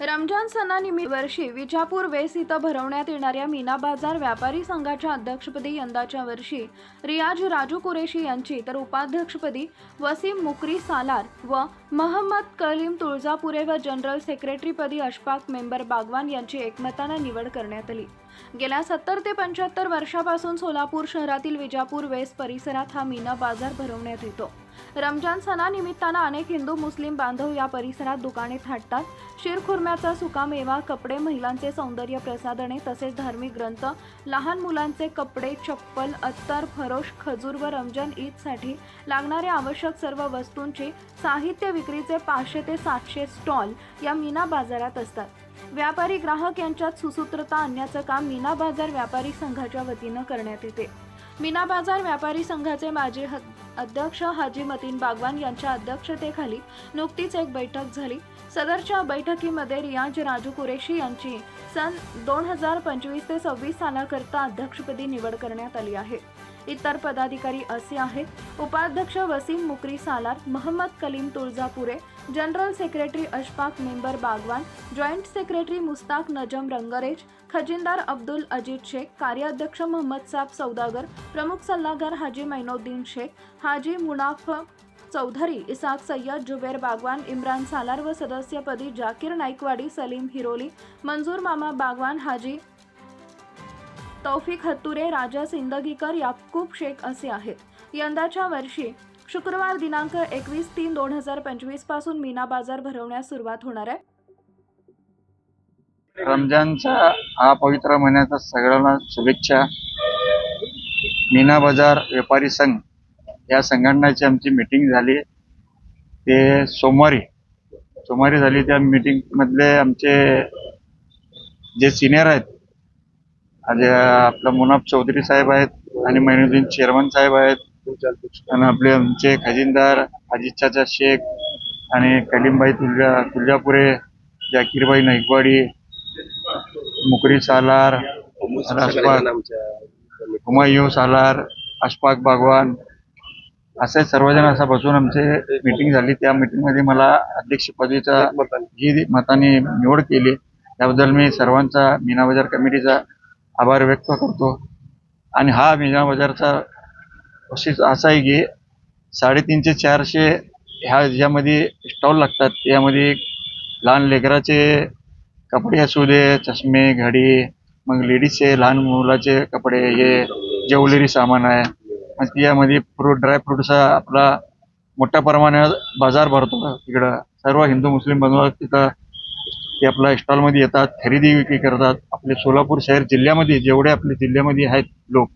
रमजान सणानिमित्त वर्षी विजापूर वेस इथं भरवण्यात येणाऱ्या मीना बाजार व्यापारी संघाच्या अध्यक्षपदी यंदाच्या वर्षी रियाज राजू कुरेशी यांची तर उपाध्यक्षपदी वसीम मुकरी सालार व महम्मद कलीम तुळजापुरे व जनरल सेक्रेटरीपदी अशफाक मेंबर बागवान यांची एकमतानं निवड करण्यात आली. गेल्या सत्तर ते पंच्याहत्तर वर्षापासून सोलापूर शहरातील विजापूर वेस परिसरात हा मीना बाजार भरवण्यात येतो. रमजान सणानिमित्तानं अनेक हिंदू मुस्लिम बांधव या परिसरात दुकाने थाटतात. शिरखुर्म्याचा सुकामेवा कपडे महिलांचे सौंदर्य प्रसाधने तसेच धार्मिक ग्रंथ लहान मुलांचे कपडे चप्पल अत्तर फरोश खजूर व रमजान ईदसाठी लागणाऱ्या आवश्यक सर्व वस्तूंची साहित्य विक्रीचे पाचशे ते सातशे स्टॉल या मीना बाजारात असतात. व्यापारी ग्राहक यांच्यात सुसूत्रता आणण्याचं काम मीना बाजार व्यापारी संघाच्या वतीनं करण्यात येते. मीना बाजार व्यापारी संघाचे माजी ह- अध्यक्ष हाजी मतीन बागवान यांच्या अध्यक्षतेखाली नुकतीच एक बैठक झाली. सदरच्या बैठकीमध्ये रियाज राजू कुरेशी यांची सन दोन हजार पंचवीस ते सव्वीस सालाकरता अध्यक्षपदी निवड करण्यात आली आहे. इतर पदाधिकारी असे आहेत. उपाध्यक्ष Wasim Mukri Salar Mohammad Kalim Tuljapure general secretary Ashfaq member Bagwan joint secretary Mustaq Najam Rangrez खजिनदार Abdul Ajit Shaikh कार्याध्यक्ष मोहम्मद साब सौदागर प्रमुख सल्लागार हाजी मैनोद्दीन शेख हाजी मुनाफ चौधरी इसाक सय्यद जुबेर बागवान इम्रान सालार व सदस्यपदी जाकीर नाईकवाडी सलीम हिरोली मंजूर मामा बागवान हाजी तौफिक हत्तुरे राजा सिंदगीकर याकूब शेख असे आहेत. यंदाच्या वर्षी शुक्रवार दिनांक एकवीस तीन दोन हजार पंचवीसपासून मीना बाजार भरवण्यास सुरुवात होणार आहे. रमजानचा हा पवित्र महिन्याचा सगळ्यांना शुभेच्छा. मीना बाजार व्यापारी संघ या संघटनेची आमची मीटिंग झाली. ते सोमवारी सोमवारी झाली त्या मीटिंगमधले आमचे जे सिनियर आहेत आज आपलं मुनाफ चौधरी साहेब आहेत आणि महिनुद्दीन चेअरमन साहेब आहेत. आणि आपले आमचे खजिनदार अजित शेख आणि कलीमबाई तुलजा तुळजापुरे जाकीरबाई नाईकवाडी मुकरी सालार अशफाक हुमायूं सालार अशफाक बागवान असे सर्वजण असं बसून आमचे मीटिंग झाली. त्या मीटिंगमध्ये मला अध्यक्षपदीचा जी मताने निवड केली त्याबद्दल मी सर्वांचा मीना बाजार कमिटीचा आभार व्यक्त करतो. आणि हा मीना बाजारचा तसेच असं आहे की साडेतीनशे चारशे ह्या ज्यामध्ये स्टॉल लागतात. त्यामध्ये लहान लेकराचे कपडे असू दे चष्मे घडी मग लेडीजचे लहान मुलाचे कपडे हे ज्वेलरी सामान आहे. मग यामध्ये फ्रूट ड्रायफ्रूटचा आपला मोठ्या प्रमाणात बाजार भरतो तिकडं सर्व हिंदू मुस्लिम बांधव तिथं ते आपल्या स्टॉलमध्ये येतात खरेदी विक्री करतात. आपले सोलापूर शहर जिल्ह्यामध्ये जेवढे आपले जिल्ह्यामध्ये आहेत लोक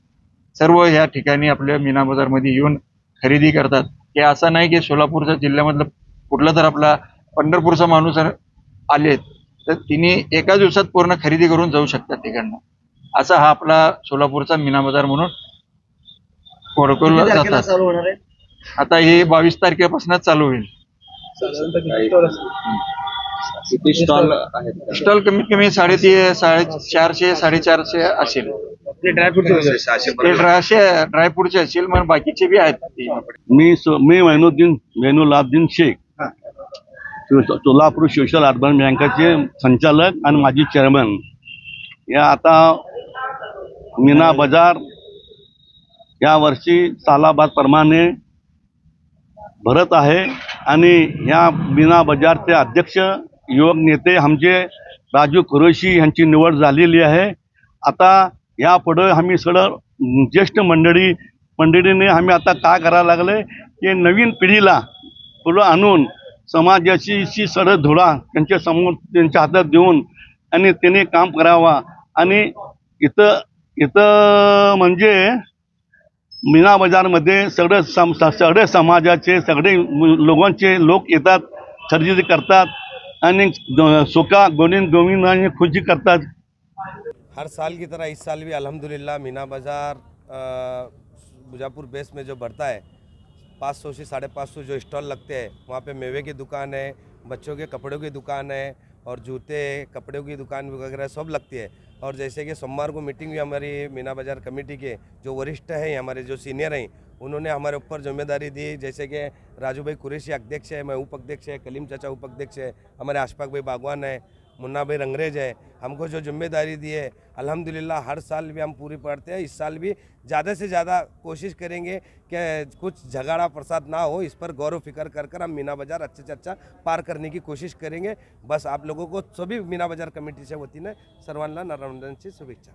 सर्व या ठिकाणी आपल्या मीना बाजारमध्ये येऊन खरेदी करतात. हे असं नाही की सोलापूरच्या जिल्ह्यामधलं कुठला तर आपला पंढरपूरचा माणूस जर आले तर तिने एका दिवसात पूर्ण खरेदी करून जाऊ शकतात तिकडनं. असा हा आपला सोलापूरचा मीना बाजार म्हणून ओळखला जातात. चालू होणार आहे? आता हे बावीस तारखेपासूनच चालू होईल. स्टॉल कमीत कमी साडेतीन साडे चारशे साडेचारशे असेल. ते ड्रायशे ड्रायफ्रूटचे असेल मग बाकीचे बी आहेत. मी सो- मी मैनुद्दीन मैनुलाब्दीन शेख. सो- सोलापूर सोशल अर्बन बँकेचे संचालक आणि माजी चेअरमन. या आता मीना बाजार या वर्षी सालाबाद प्रमाणे भरत आहे आणि या मीना बाजारचे अध्यक्ष युवक नेते आमचे राजू कुरेशी यांची निवड झालेली आहे. आता यापुढे आम्ही सगळं ज्येष्ठ मंडळी मंडळीने आम्ही आता काय करायला लागले की नवीन पिढीला पुढं आणून समाजाची शी धुळा त्यांच्यासमोर त्यांच्या हातात देऊन आणि त्याने काम करावा. आणि इथं इथं म्हणजे मीना बाजारमध्ये सगळे सम सगळे समाजाचे सगळे लोकांचे लोक येतात खरेदी करतात आणि सुखा गोविंद गोविंद आणि खुशी करतात. हर साल की तरह इस साल भी अल्हम्दुलिल्लाह मीना बाज़ार बुजापुर बेस में जो बढ़ता है 500 से साढ़े पाँच सौ जो स्टॉल लगते हैं, वहाँ पे मेवे की दुकान है, बच्चों के कपड़ों की दुकान है और जूते, कपड़ों की दुकान वगैरह सब लगती है। और जैसे कि सोमवार को मीटिंग हुई हमारी मीना बाज़ार कमेटी के, जो वरिष्ठ हैं, हमारे जो सीनियर हैं, उन्होंने हमारे ऊपर ज़िम्मेदारी दी। जैसे कि राजू भाई कुरेशी अध्यक्ष है मैं उपाध्यक्ष है, कलीम चाचा उपाध्यक्ष है, हमारे आशफाक भाई बागवान है मुन्ना भाई रंगरेज है। हमको जो ज़िम्मेदारी दी है, अल्हम्दुलिल्लाह हर साल भी हम पूरी पढ़ते हैं। इस साल भी ज़्यादा से ज़्यादा कोशिश करेंगे कि कुछ झगड़ा प्रसाद ना हो, इस पर गौरव फ़िक्र कर कर हम मीना बाज़ार अच्छे से अच्छा पार करने की कोशिश करेंगे। बस आप लोगों को सभी मीना बाज़ार कमेटी से होती ने सर्वानला नारायण से शुभेच्छा।